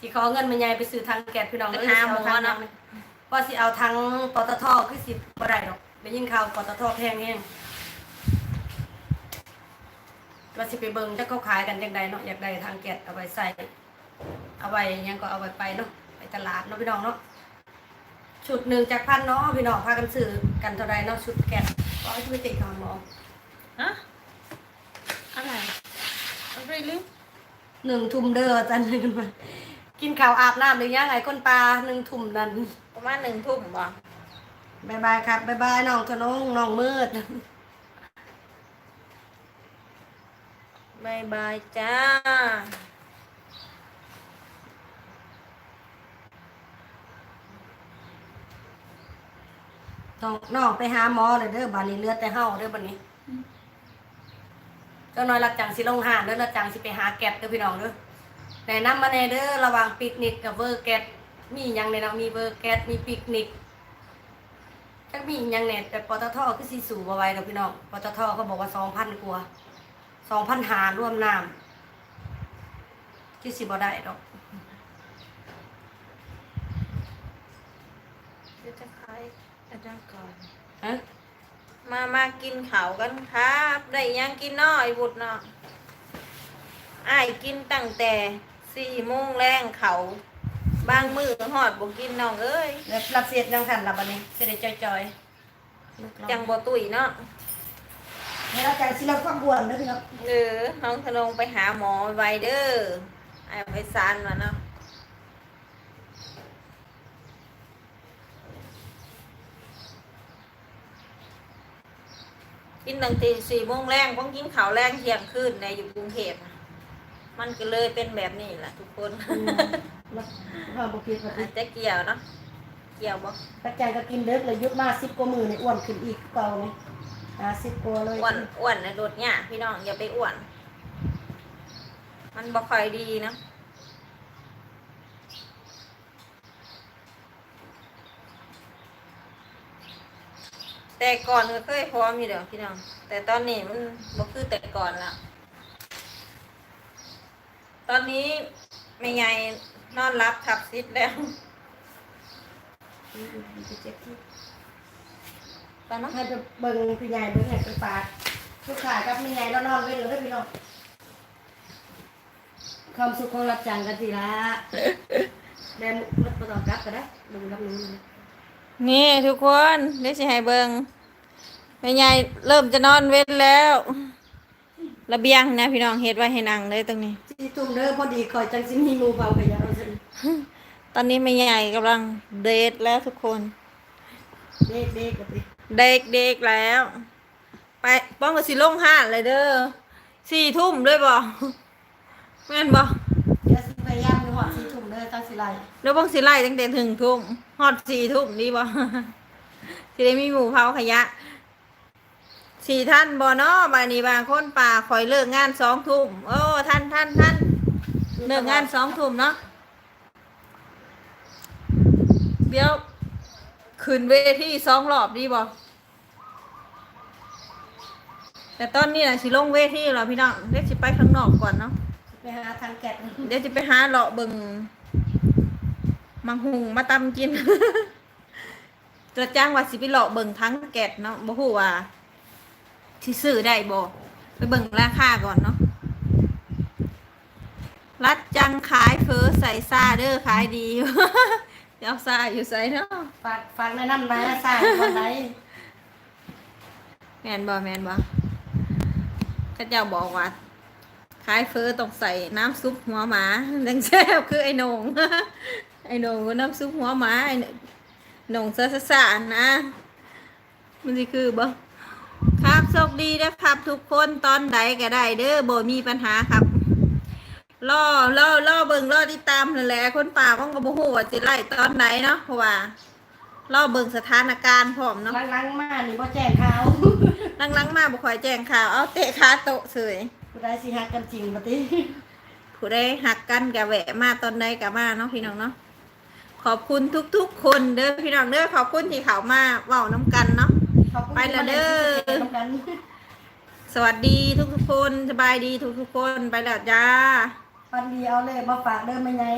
สิขอเงินแม่ใหญ่ไปซื้อทางแก๊สพี่น้องไปเอ้ยหาสิหมอเทางเนาะ ว่าสิเอาทางปตทคือสิบ่ได้ดอกได้ยินข่าวปตทแพงแฮงว่าสิไปเบิ่งถ้าเขาขายกันจังใดเนาะอยากได้ทางแก๊สเอาไว้ใส่เอาไว้หยังก็เอาไว้ไปเนาะไปตลาดเนาะพี่น้องเนาะชุดหนึ่งจากพันเนาะพี่น้องพากันซื้อกันเท่าไรเนาะชุดแก๊สก็ให้ช่วยติดก่อนหมอฮะอะไรอะไรลืมหนึ่งทุ่มเด้อจันขึ้นมา กินข้าวอาบน้ำหรือยังไงคนปลาหนึ่งทุ่มนั่นประมาณหนึ่งทุ่มบ่บายบายครับบายบายน้องขนงน้องมืดบายบายจ้า น้องน้องไปหาหมอเลยเด้อบัดนี้เหลือแต่เฮาเด้อบัดนี้เจ้าน้อยรักจังสิลงหานเด้อรักจังสิไปหาแก๊สเด้อพี่น้องเด้อ แนะนำมาแน่เด้อระหว่างปิกนิกกับเบอร์แก๊สมีหยังในเราะมีเบอร์แก๊สมีปิกนิกจักมีหยังแน่แต่ปตทคือสิสูงบ่ไหว้ดอกพี่น้องปตทเขาบอกว่า2,000กว่า2,000หารวมน้ำคือสิบ่ได้ดอกเดี๋ยวจะคายอาจารย์ก่อนฮะมามากินข้าวกันครับ ได้ยังกินน้อยบุตรเนาะอ้ายกินตั้งแต่ สี่โมงแรงเขาบางมือหอดบ่กินน้องเอ้ยแล้วรับเสียดยังทันละบัดนี้สิได้จอยๆจังบ่ตุยเนาะให้เราใจสิเราก็บวนเด้อพี่น้องเออน้องธนงไปหาหมอไวเด้อไอ้ไปซานมาเนาะกินตั้งแต่สี่โมงแรงต้องกินข้าวแรงเที่ยงคืนในอยู่กรุงเทพน่ะ มันก็เลยเป็นแบบนี้แหละทุกคนมาเราบ่คิดว่าอาจจะเกี่ยวเนาะเกี่ยวบ่ตะแจงก็กินเด้อเลยยุดมา10กว่ามื้อนี่อ้วนขึ้นอีกเก่านี่อ่า10กว่าเลยอ้วนอ้วนนะโดดเนี่ยพี่น้องอย่าไปอ้วน มันบ่ค่อยดีเนาะแต่ก่อนก็เคยพร้อมอยู่เดี๋ยวพี่น้องแต่ตอนนี้มันบ่คือแต่ก่อนละ ตอนนี้ไม่ไงนอนรับทับซิดแล้วตอนนั้นให้ไปเบิ่งพี่ใหญ่เบิ่งให้ไปฝากลูกค้ากับแม่ใหญ่แล้วนอนไว้เลยเด้อพี่น้องความสุขของรับจ้างกันสิละแม่รถบ่ต้องกลับก็ได้เบิ่งรับหนึงนะนี่ทุกคนเดี๋ยวสิให้เบิงแม่ใหญ่เริ่มจะนอนเว้นแล้ว ระเบียงนะพี่น้องเฮ็ดไว้ให้นั่งเลยตรงนี้สิทุ่มเด้อพอดีคอยจังสิมีหมู่เบาขยะเอาซั่นตอนนี้แม่ใหญ่กำลังเดทแล้วทุกคน เด็กๆก็ไปเด็กเด็กแล้ว ไปป้องกับสิลงห้านเลยเด้อสี่ทุ่มด้วยบ่แม่นบ่เดี๋ยวสิพยายามอยู่ฮอดสิทุ่มเด้อจังสิไล่เดี๋ยวป้องสิไล่ตั้งแต่ถึงทุ่มฮอดสี่ทุ่มดีบ่สิได้มีหมู่เผาขยะ สี่ท่านบ่เนาะบางนี้บางคนป่าคอยเลิกงานสองทุ่มโอ้ท่านท่านท่านเลิกงานสองทุ่มเนาะเดี๋ยวขึ้นเวทีสองรอบดีบ่แต่ตอนนี้นะสิลงเวทีแล้วพี่น้องเดี๋ยวสิไปข้างนอกก่อนเนาะไปหาทางแก๊สเดี๋ยวจะไปหาเลาะเบิงมังหุงมาตำกินจะจ้างว่าสิไปเลาะเบิงทั้งแกดเนาะบ่ฮู้ว่า ที่ซื้อได้บ่ไปเบิงราคาก่อนเนาะรัดจังขายเฟอใส่ซาเด้อขายดีเดี๋ยวซาอยู่ใส่เนาะฝากฝากแนะนำนะสร้างวันไหนแมนบ่แมนบ่เขาเจ้าบอกว่าขายเฟอต้องใส่น้ำซุปหัวหมาดังแซ่บคือไอ้โหนงไอ้โหนงก็น้ำซุปหัวหมาไอ้โหนงซะซะซะนะมันสิคือบ่ ครับโชคดีนะครับ ทุกคนตอนใดก็ได้ เด้อบ่มีปัญหาครับรอรอรอเบิ่งรอติดตามนั่นแหละคนป่ามันก็บ่ฮู้ว่าสิไล่ตอนไหนเนาะเพราะว่ารอเบิ่งสถานการณ์พร้อมเนาะหลังๆมานี่บ่แจ้งข่าวลังๆมาบ่ค่อยแจ้งข่าวเอาเตะขาโตะเสยผู้ใดสิฮักกันจริงบ่ติผู้ใดหักกันกะแวะมาตอนใดกะมาเนาะพี่น้องเนาะขอบคุณทุกๆ คนเด้อพี่น้องเด้อขอบคุณที่เขามาเว้าน้ำกันเนาะ ขอบคุณไปแล้วเด้อที่มาล่นที่เกษตรนำกันสวัสดีทุกๆคนสบายดีทุกๆคนไปแล้วจ้าวันดีเอาเลยมาฝากเด้อแม่ใหญ่